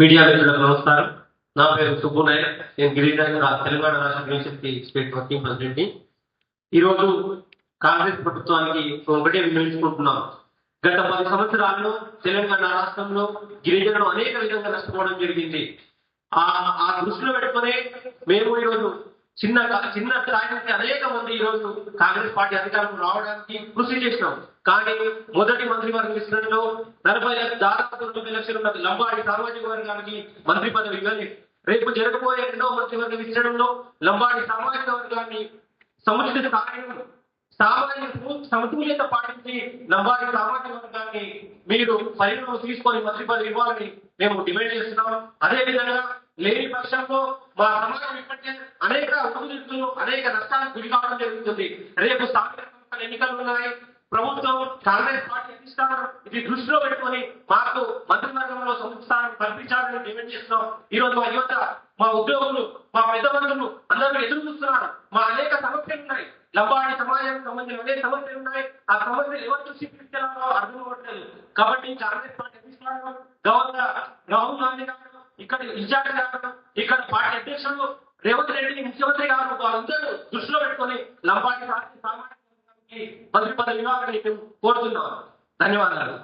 Media మిత్రులకు నమస్కారం. నా పేరు సుబ్బు నాయక్. నేను గిరిజన తెలంగాణ రాష్ట్ర యూనివర్సిటీ స్టేట్ వర్కింగ్ ప్రెసిడెంట్ ఈరోజు కాంగ్రెస్ ప్రభుత్వానికి ఒకటే వినియోగించుకుంటున్నాం గత పది సంవత్సరాల్లో తెలంగాణ రాష్ట్రంలో గిరిజనులు అనేక విధంగా నష్టపోవడం జరిగింది. ఆ ఆ దృష్టిలో పెట్టుకునే మేము ఈరోజు చిన్న చిన్న స్థాయి నుంచి అనేక మంది ఈరోజు కాంగ్రెస్ పార్టీ అధికారంలో రావడానికి కృషి చేసినాం. కానీ మొదటి మంత్రివర్గ విస్తరణలో నలభై దాదాపు తొమ్మిది లక్షలు ఉన్న లంబాడి సామాజిక వర్గానికి మంత్రి పదవి ఇవ్వలేదు రేపు జరగబోయే రెండవ మంత్రివర్గ విస్తరణలో లంబాడి సామాజిక వర్గాన్ని సముచిత స్థాయిలో సామాజిక సమతుల్యత పాటించి లంబాడి సామాజిక వర్గాన్ని మీరు పరిగణలో తీసుకొని మంత్రి పదవి ఇవ్వాలని మేము డిమాండ్ చేస్తున్నాం. అదే విధంగా లేని పక్షంలో మా సమాజం ఇప్పటికే అనేక ఒడిదుడుకులు అనేక నష్టాలకు గురి కావడం జరుగుతుంది. రేపు స్థానిక సంస్థల ఎన్నికలు ఉన్నాయి. ప్రభుత్వం కాంగ్రెస్ పార్టీ అధిష్టానం ఇది దృష్టిలో పెట్టుకొని మాకు మంత్రివర్గంలో సంస్థానం కల్పించాలని డిమాండ్ చేస్తున్నాం. ఈ రోజు మా యువత మా ఉద్యోగులు మా పెద్ద మంత్రులు అందరూ ఎదురు చూస్తున్నారు. మా అనేక సమస్యలు ఉన్నాయి. లంబాడి సమాజానికి సంబంధించిన అనేక సమస్యలు ఉన్నాయి. ఆ సమస్యలు ఎవరు దృష్టి తీసుకెళ్ళాలో అర్థం అవ్వట్లేదు. కాబట్టి కాంగ్రెస్ పార్టీ అధిష్టానం గవర్నర్ రాహుల్ గాంధీ గారు ఇక్కడ ఇన్ఛార్జ్ గారు ఇక్కడ పార్టీ అధ్యక్షుడు రేవంత్ రెడ్డిని ముఖ్యమంత్రి గారు వాళ్ళందరూ దృష్టిలో పెట్టుకొని లంబాడి సామాజిక మంత్రి పదవి ఇవ్వాలని కోరుతున్నాను కోరుతున్నాం. ధన్యవాదాలు.